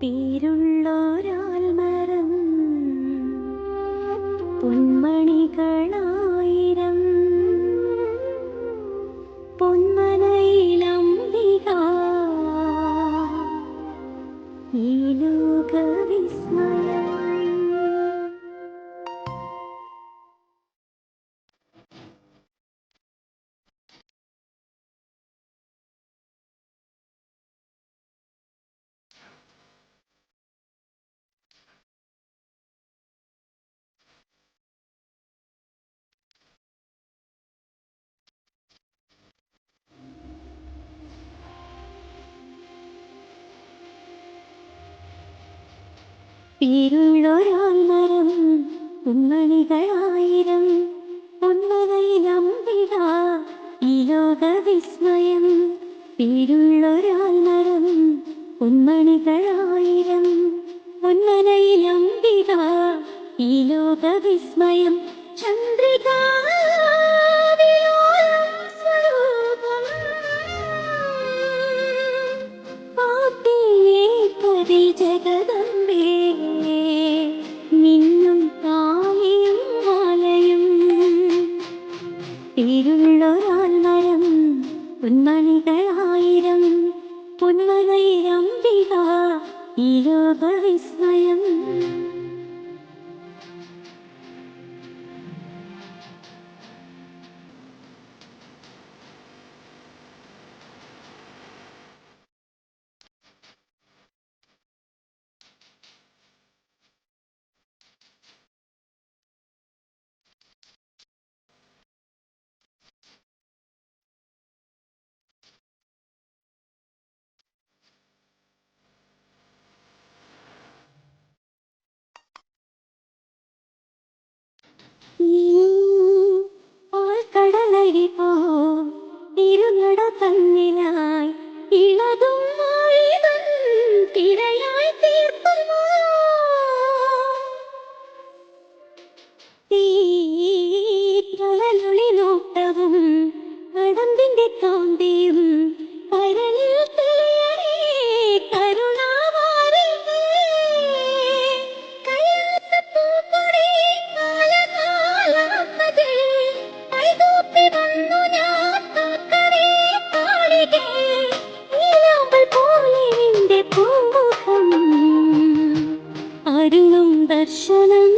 പേരുള്ളൊരാൾ മരം പൊന്മണികളായിരം പൊന്മനയിലംബിക ഈ ലോകവിസ്മയം പേരുള്ളൊരാൾ മരം പൊന്മണികളായിരം പൊന്മനയിലംബിക ഈ ലോക വിസ്മയം മരം പൊന്മണികളായിരം പൊന്മനയിലംബിക ഈ ലോകവിസ്മയം ചന്ദ്രിക പാട്ടിയേ ജഗദമ്പേ പൊന്മണികളായിരം പൊന്മനയിരംബിക ഈ ലോകവിസ്മയം ആൾക്കടലരി പോ തിരുനട തന്നിലായി മാളിതൻ തിരയായി തീർത്തുമോ തീരളൊളി നോട്ടവും കടമ്പിന്റെ കാന്തിയും that